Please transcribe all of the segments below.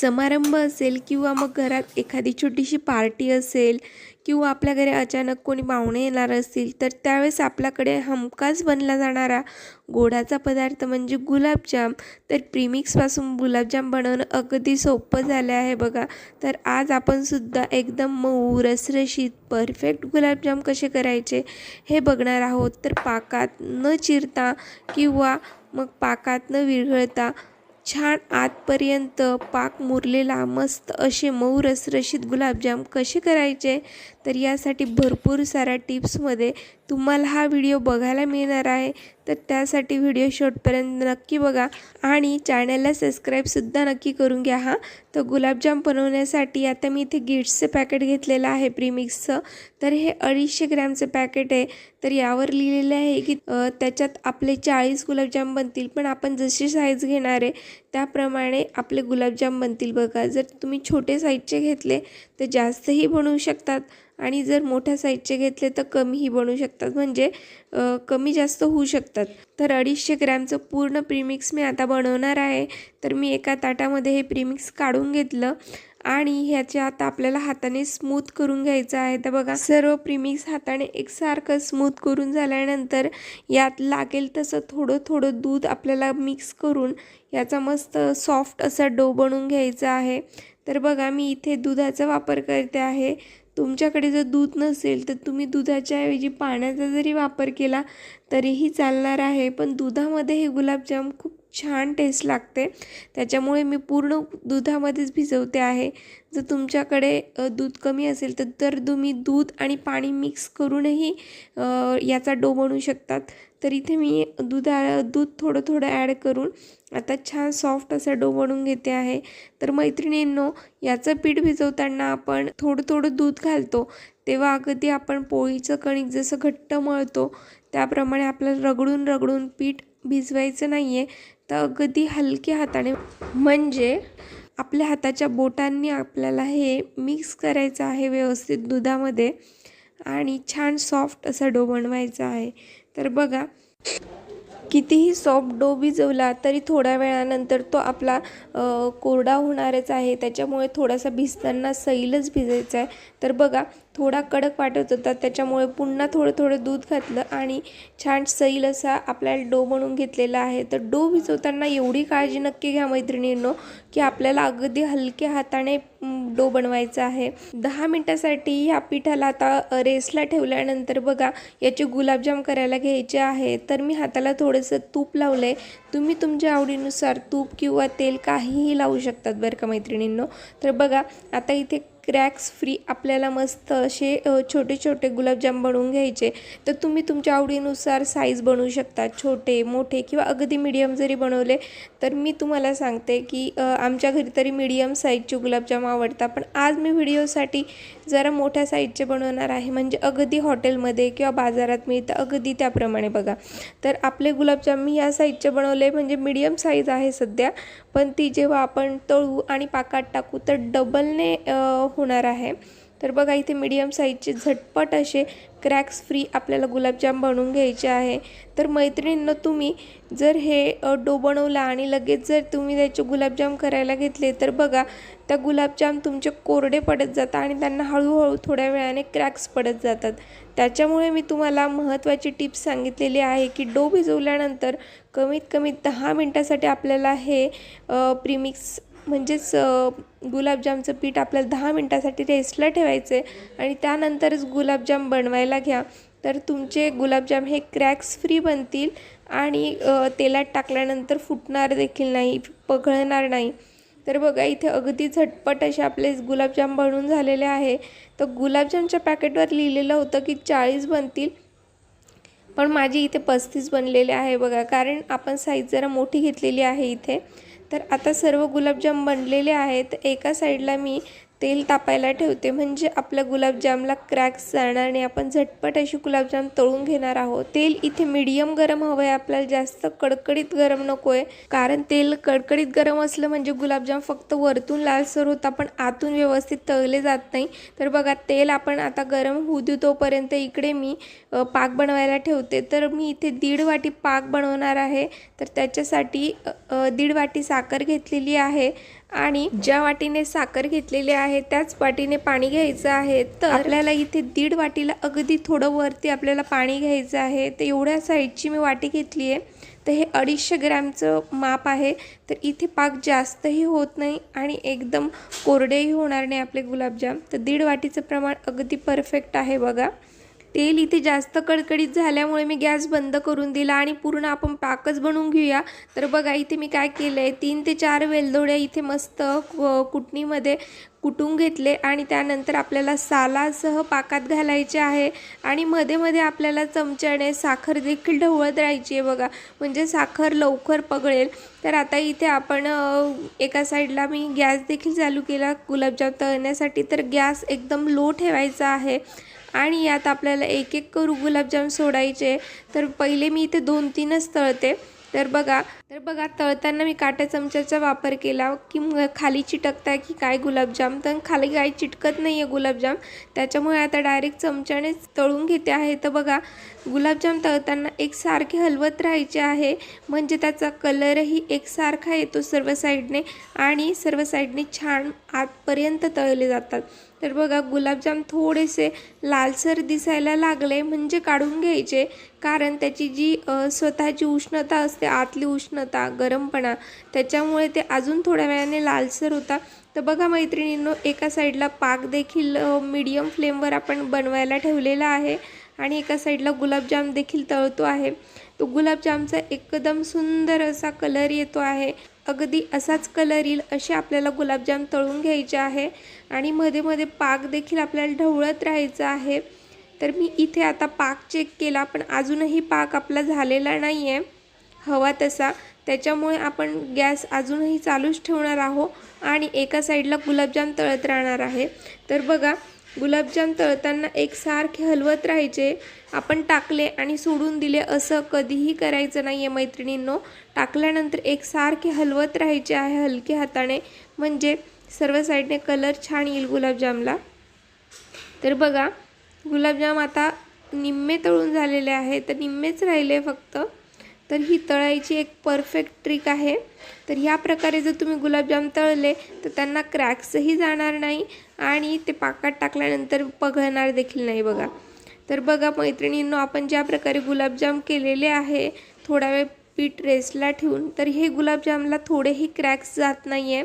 समारंभ असेल किंवा मग घरात एखादी छोटीशी पार्टी असेल किंवा आपल्या घरी अचानक कोणी पाहुणे येणार असतील तर त्यावेळेस आपल्याकडे हमखास बनला जाणारा गोडाचा पदार्थ म्हणजे गुलाबजाम. तर प्रीमिक्सपासून गुलाबजाम बनवणं अगदी सोपं झालं आहे बघा. तर आज आपण सुद्धा एकदम मऊ रसरशीत परफेक्ट गुलाबजाम कसे करायचे हे बघणार आहोत. तर पाकात न चिरता किंवा मग पाकात न विरघळता छान आतपर्यंत पाक मुरलेला मस्त असे मऊ रसरशीत गुलाबजाम कसे करायचे? तर यासाठी भरपूर साऱ्या टिप्समध्ये तुम्हाला हा व्हिडिओ बघायला मिळणार आहे तर त्यासाठी व्हिडिओ शेवटपर्यंत नक्की बघा आणि चॅनलला सबस्क्राईबसुद्धा नक्की करून घ्या हा. तर गुलाबजाम बनवण्यासाठी आता मी इथे गिट्सचं पॅकेट घेतलेलं आहे प्रीमिक्सचं. तर हे अडीचशे ग्रॅमचं पॅकेट आहे. तर यावर लिहिलेलं आहे की त्याच्यात आपले चाळीस गुलाबजाम बनतील पण आपण जशी साईज घेणार आहे त्याप्रमाणे आपले गुलाबजाम बनतील बघा. जर तुम्ही छोटे साईजचे घेतले तर जास्तही बनवू शकतात. आणि जर मोठ्या साईजचे घेतले तर कमीही बनू शकतात. म्हणजे कमी जास्त होऊ शकतात. तर अडीचशे ग्रॅमचं पूर्ण प्रीमिक्स मी आता बनवणार आहे. तर मी एका ताटामध्ये हे प्रीमिक्स काढून घेतलं आणि ह्याचे आता आपल्याला हाताने स्मूथ करून घ्यायचं आहे. तर बघा सर्व प्रीमिक्स हाताने एकसारखं स्मूथ करून झाल्यानंतर यात लागेल तसं थोडं थोडं दूध आपल्याला मिक्स करून याचा मस्त सॉफ्ट असा डो बनवून घ्यायचा आहे. तर बघा मी इथे दुधाचा वापर करते आहे. तुमच्याकडे जर दूध नसेल तर तुम्ही दुधाच्या ऐवजी पाण्याचा जरी वापर केला तरीही चालणार आहे. पण दुधामध्ये हे गुलाबजाम खूप छान टेस्ट लागते. त्याच्यामुळे मी पूर्ण दुधामध्येच भिजवते आहे. जर तुमच्याकडे दूध कमी असेल तर तर तुम्ही दूध आणि पाणी मिक्स करूनही याचा डो बनवू शकतात. तर इथे मी दुधा दूध थोडं थोडं ॲड करून आता छान सॉफ्ट असा डो बनवून घेते आहे. तर मैत्रिणींनो याचं पीठ भिजवताना आपण थोडं थोडं दूध घालतो तेव्हा अगदी आपण पोळीचं कणिक जसं घट्ट मळतो त्याप्रमाणे आपल्याला रगडून रगडून पीठ भिजवायचं नाही आहे तर अगदी हलक्या हाताने म्हणजे आपल्या हाताच्या बोटांनी आपल्याला हे मिक्स करायचं आहे व्यवस्थित दुधामध्ये. आणि छान सॉफ्ट असा डो बनवायचा आहे. तर बघा कितीही सॉफ्ट डो भिजवला तरी थोड्या वेळानंतर तो आपला कोरडा होणारच आहे. त्याच्यामुळे थोडासा भिजताना सैलच भिजायचा आहे. तर बघा थोडा कडक वाटत होता. त्याच्यामुळे पुन्हा थोडं थोडं दूध घातलं आणि छान सैल असा आपल्याला डो बनवून घेतलेला आहे. तर डो भिजवताना एवढी काळजी नक्की घ्या मैत्रिणींनो की आपल्याला अगदी हलक्या हाताने डो बनवायचा आहे. दहा मिनटासाठी ह्या पिठाला आता रेसला ठेवल्यानंतर बघा याचे गुलाबजाम करायला घ्यायचे आहे. तर मी हाताला थोडंसं तूप लावलं आहे तुम्ही तुमच्या आवडीनुसार तूप किंवा तेल काहीही लावू शकतात बरं का मैत्रिणींनो. तर बघा आता इथे क्रॅक्स फ्री आपल्याला मस्त असे छोटे छोटे गुलाबजाम बनवून घ्यायचे. तर तुम्ही तुमच्या आवडीनुसार साईज बनवू शकता. छोटे मोठे किंवा अगदी मीडियम जरी बनवले तर मी तुम्हाला सांगते की आमच्या घरी तरी मिडियम साईजचे गुलाबजाम आवडतात पण आज मी व्हिडिओसाठी जरा मोठ्या साईजचे बनवणार आहे. म्हणजे अगदी हॉटेलमध्ये किंवा बाजारात मिळतं अगदी त्याप्रमाणे बघा. तर आपले गुलाबजाम मी या साईजचे बनवले म्हणजे मीडियम साईज आहे सध्या पण ती जेव्हा आपण तळू आणि पाकात टाकू तर डबलने होणार आहे. तर बघा इथे मीडियम साईजचे झटपट असे क्रॅक्स फ्री आपल्याला गुलाबजाम बनवून घ्यायचे आहे. तर मैत्रिणींना तुम्ही जर हे डो बनवला आणि लगेच जर तुम्ही त्याचे गुलाबजाम करायला घेतले तर बघा त्या गुलाबजाम तुमचे कोरडे पडत जातात आणि त्यांना हळूहळू थोड्या वेळाने क्रॅक्स पडत जातात. त्याच्यामुळे मी तुम्हाला महत्त्वाची टिप्स सांगितलेली आहे की डो भिजवल्यानंतर कमीत कमी दहा मिनटासाठी आपल्याला हे प्रीमिक्स म्हणजेच गुलाबजामचं पीठ आपल्याला दहा मिनटासाठी रेस्टला ठेवायचं आहे आणि त्यानंतरच गुलाबजाम बनवायला घ्या. तर तुमचे गुलाबजाम हे क्रॅक्स फ्री बनतील आणि तेलात टाकल्यानंतर फुटणार देखील नाही पघळणार नाही. तर बघा इथे अगदी झटपट असे आपले गुलाबजाम बनवून झालेले आहे. तर गुलाबजामच्या पॅकेटवर लिहिलेलं होतं की चाळीस बनतील पण माझी इथे पस्तीस बनलेले आहे बघा कारण आपण साईज जरा मोठी घेतलेली आहे इथे. तर आता सर्व गुलाबजाम बनलेले आहेत. एका साईडला मी तेल तापायला ठेवते. म्हणजे आपल्या गुलाबजामला क्रॅक्स जाणार नाही. आपण झटपट अशी गुलाबजाम तळून घेणार आहोत. तेल इथे मीडियम गरम हवं आहे आपल्याला जास्त कडकडीत गरम नको आहे कारण तेल कडकडीत गरम असलं म्हणजे गुलाबजाम फक्त वरतून लालसर होता पण आतून व्यवस्थित तळले जात नाही. तर बघा तेल आपण आता गरम होऊ देऊ तोपर्यंत इकडे मी पाक बनवायला ठेवते. तर मी इथे दीड वाटी पाक बनवणार आहे. तर त्याच्यासाठी दीड वाटी साखर घेतलेली आहे. आणि ज्या वाटीने साखर घेतलेली आहे त्याच वाटीने पाणी घ्यायचं आहे. तर आपल्याला इथे दीड वाटीला अगदी थोडं वरती आपल्याला पाणी घ्यायचं आहे. तर एवढ्या साईजची मी वाटी घेतली आहे. तर हे अडीचशे ग्रॅमचं माप आहे. तर इथे पाक जास्तही होत नाही आणि एकदम कोरडेही होणार नाही आपले गुलाबजाम. तर दीड वाटीचं प्रमाण अगदी परफेक्ट आहे बघा. तेल इथे जास्त कडकडीत झाल्यामुळे मी गॅस बंद करून दिला आणि पूर्ण आपण पाकच बनवून घेऊया. तर बघा इथे मी काय केलं आहे तीन ते चार वेलदोड्या इथे मस्त कुटणीमध्ये कुटून घेतले आणि त्यानंतर आपल्याला सालासह पाकात घालायचे आहे आणि मध्ये मध्ये आपल्याला चमच्याने साखर देखील ढवळत राहायची आहे बघा. म्हणजे साखर लवकर पगळेल. तर आता इथे आपण एका साईडला मी गॅस देखील चालू केला. गुलाबजाम तळण्यासाठी तर गॅस एकदम लो ठेवायचा आहे. आणि यात आपल्याला एक एक करू गुलाबजाम सोडायचे. तर पहिले मी इथे दोन तीनच तळते. तर बघा तर बघा तळताना मी काट्या चमच्याचा वापर केला. की खाली चिटकताय की काय गुलाबजाम? तर खाली काही चिटकत नाही आहे गुलाबजाम. त्याच्यामुळे आता डायरेक्ट चमच्यानेच तळून घेते आहे. तर बघा गुलाबजाम तळताना एकसारखे हलवत राहायचे आहे. म्हणजे त्याचा कलरही एकसारखा येतो सर्व साईडने आणि सर्व साईडने छान आतपर्यंत तळले जातात. तर बघा गुलाबजाम थोडेसे लालसर दिसायला लागले म्हणजे काढून घ्यायचे. कारण त्याची जी स्वतःची उष्णता असते आतली उष्णता गरमपणा त्याच्यामुळे ते अजून थोड्या वेळाने लालसर होता. तर बघा मैत्रिणींनो एका साईडला पाक देखील मीडियम फ्लेमवर आपण बनवायला ठेवलेला आहे. आणि एका साईडला गुलाबजाम देखील तळतो आहे. तो गुलाबजामचा एकदम सुंदर असा कलर येतो आहे. अगदी असाच कलर येईल असे आपल्याला गुलाबजाम तळून घ्यायचे आहे. आणि मध्ये मध्ये पाक देखील आपल्याला ढवळत राहायचं आहे. तर मी इथे आता पाक चेक केला पण अजूनही पाक आपला झालेला नाही आहे हवा तसा. त्याच्यामुळे आपण गॅस अजूनही चालूच ठेवणार आहोत आणि एका साईडला गुलाबजाम तळत राहणार आहे. तर बघा गुलाबजाम तळताना एकसारखे हलवत राहायचे. आपण टाकले आणि सोडून दिले असं कधीही करायचं नाही आहे मैत्रिणींनो. टाकल्यानंतर एकसारखे हलवत राहायचे आहे हलके हाताने. म्हणजे सर्व साईडने कलर छान येईल गुलाबजामला. तर बघा गुलाबजाम आता निम्मे तळून झालेले आहे. तर निम्मेच राहिले फक्त. तर ही तळायची एक परफेक्ट ट्रिक आहे. तर ह्या प्रकारे जर तुम्ही गुलाबजाम तळले तर त्यांना क्रॅक्सही जाणार नाही आणि ते पाकात टाकल्यानंतर पघळणार देखील नाही बघा. तर बघा मैत्रिणींनो आपण ज्या प्रकारे गुलाबजाम केलेले आहे थोडा वेळ पीठ रेस्टला ठेवून तर हे गुलाबजामला थोडेही क्रॅक्स जात नाही आहे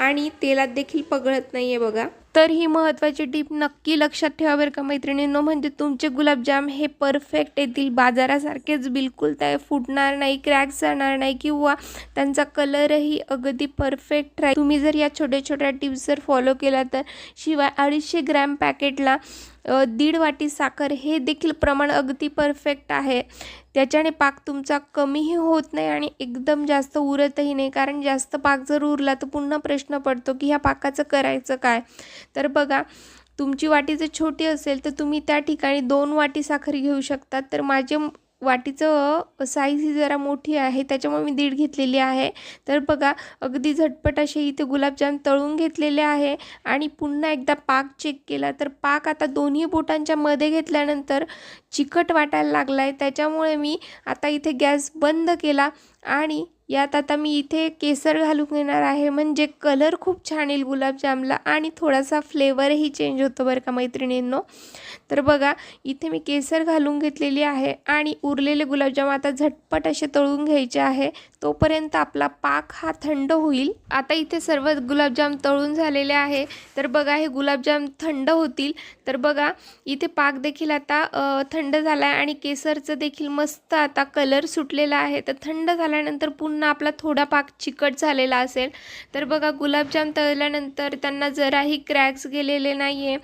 आणि तेलात देखील पगळत नाही आहे बघा. तर ही महत्त्वाची टीप नक्की लक्षात ठेवा बरं का मैत्रिणींनो. म्हणजे तुमचे गुलाबजाम हे परफेक्ट येतील. बाजारासारखेच बिलकुल ते फुटणार नाही क्रॅक्स जाणार नाही किंवा त्यांचा कलरही अगदी परफेक्ट राहील. तुम्ही जर या छोट्या छोट्या टिप्स जर फॉलो केला तर शिवाय अडीचशे ग्रॅम पॅकेटला दीड वाटी साखर हे देखील प्रमाण अगदी परफेक्ट आहे. त्याच्याने पाक तुमचा कमीही होत नाही आणि एकदम जास्त उरतही नाही. कारण जास्त पाक जर उरला तर पुन्हा प्रश्न पडतो की ह्या पाकाचं करायचं काय? तर बघा तुमची वाटी जर छोटी असेल तर तुम्ही त्या ठिकाणी दोन वाटी साखर घेऊ शकतात तर माझे वाटीचं साईज ही जरा मोठी आहे त्याच्यामुळे मी दीड घेतलेली आहे. तर बघा अगदी झटपट असे इथे गुलाबजाम तळून घेतलेले आहे. आणि पुन्हा एकदा पाक चेक केला तर पाक आता दोन्ही बोटांच्या मध्ये घेतल्यानंतर चिकट वाटायला लागला आहे त्याच्यामुळे मी आता इथे गॅस बंद केला. आणि यात आता मी इथे केसर घालून घेणार आहे. म्हणजे कलर खूप छान येईल गुलाबजामला आणि थोडासा फ्लेवरही चेंज होतो बरं का मैत्रिणींनो. तर बघा इथे मी केसर घालून घेतलेली आहे आणि उरलेले गुलाबजाम आता झटपट असे तळून घ्यायचे आहे. तोपर्यंत आपला पाक हा थंड होईल. आता इथे सर्व गुलाबजाम तळून झालेले आहे. तर बघा हे गुलाबजाम थंड होतील. तर बघा इथे पाक देखील आता थंड झाला आहे आणि केसरचं देखील मस्त आता कलर सुटलेला आहे. तर थंड झाल्यानंतर पुन्हा आपला थोडा पाक चिकट झालेला असेल. तर बघा गुलाबजाम तळल्यानंतर त्यांना जराही क्रॅक्स गेलेले नाही आहे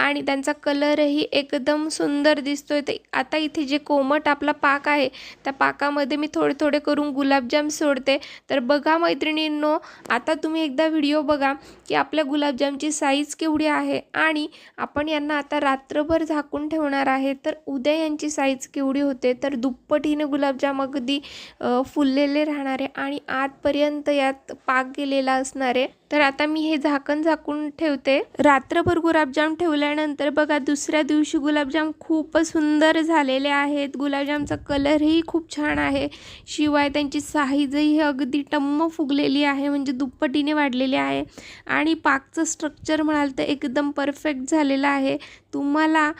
आणि त्यांचा कलरही एकदम सुंदर दिसतोय. तर आता इथे जे कोमट आपला पाक आहे त्या पाकामध्ये मी थोडे थोडे करून गुलाबजाम सोडते. तर बघा मैत्रिणींनो आता तुम्ही एकदा व्हिडिओ बघा की आपल्या गुलाबजामची साईज केवढी आहे आणि आपण यांना आता रात्रभर झाकून ठेवणार आहे. तर उद्या यांची साईज केवढी होते? तर दुप्पटीने गुलाबजाम अगदी फुललेले राहणारे आणि आतपर्यंत यात पाक गेलेला असणारे तर आता मी हे झाकण झाकून ठेवते. रात्रभर गुलाबजाम ठेवल्यानंतर बघा दुसऱ्या दिवशी गुलाबजाम खूपच सुंदर झालेले आहेत. गुलाबजामचा कलरही खूप छान आहे. शिवाय त्यांची साईजही अगदी टम्म फुगलेली आहे म्हणजे दुप्पटीने वाढलेली आहे. आणि पाकचं स्ट्रक्चर म्हणाल तर एकदम परफेक्ट झालेलं आहे. तुम्हाला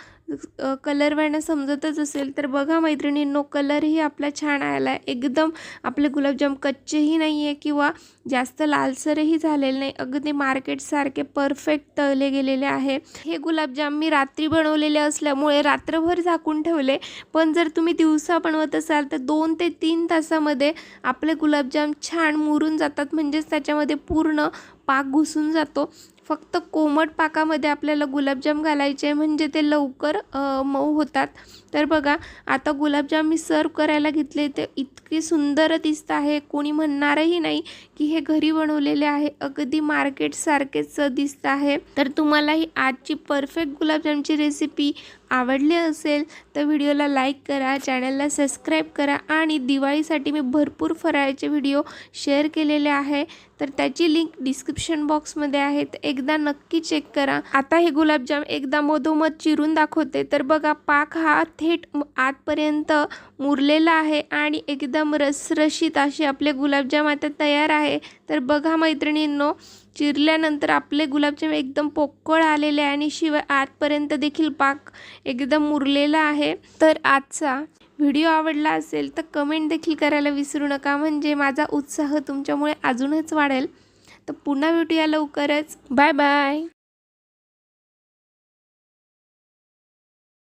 कलर वाढणं समजतच असेल तर बघा मैत्रिणींनो कलरही आपला छान आला आहे. एकदम आपले गुलाबजाम कच्चेही नाही आहे किंवा जास्त लालसरही झालेले नाही. अगदी मार्केटसारखे परफेक्ट तळले गेलेले आहे. हे गुलाबजाम मी रात्री बनवलेले असल्यामुळे रात्रभर झाकून ठेवले. पण जर तुम्ही दिवसा बनवत असाल तर दोन ते तीन तासामध्ये आपले गुलाबजाम छान मुरून जातात. म्हणजेच त्याच्यामध्ये पूर्ण पाक घुसून जातो. फक्त कोमट पाकामध्ये आपल्याला गुलाबजाम घालायचे म्हणजे ते लवकर मऊ होतात. तर बघा आता गुलाबजाम मी सर्व करायला घेतले ते इतके सुंदर दिसत आहे. कोणी म्हणणारही नाही की हे घरी बनवलेले आहे. अगदी मार्केटसारखेच दिसत आहे. तर तुम्हाला ही आजची परफेक्ट गुलाबजामची रेसिपी आवडले असेल तर व्हिडिओला लाईक करा चॅनलला सबस्क्राईब करा आणि दिवाळीसाठी मी भरपूर फराळाचे व्हिडिओ शेअर केलेले आहे. तर त्याची लिंक डिस्क्रिप्शन बॉक्समध्ये आहे तर एकदा नक्की चेक करा. आता हे गुलाबजाम एकदा मधोमध चिरून दाखवते. तर बघा पाक हा थेट आतपर्यंत मुरलेला आहे आणि एकदम रसरशीत असे आपले गुलाबजाम आता तयार आहे. तर बघा मैत्रिणींनो चिरल्यानंतर आपले गुलाबजाम एकदम पोकळ आलेले आहे आणि शिवाय आतपर्यंत देखील पाक एकदम मुरलेला आहे. तर आजचा व्हिडिओ आवडला असेल तर कमेंट देखील करायला विसरू नका. म्हणजे माझा उत्साह तुमच्यामुळे अजूनच वाढेल. तर पुन्हा भेटूया लवकरच. Bye bye.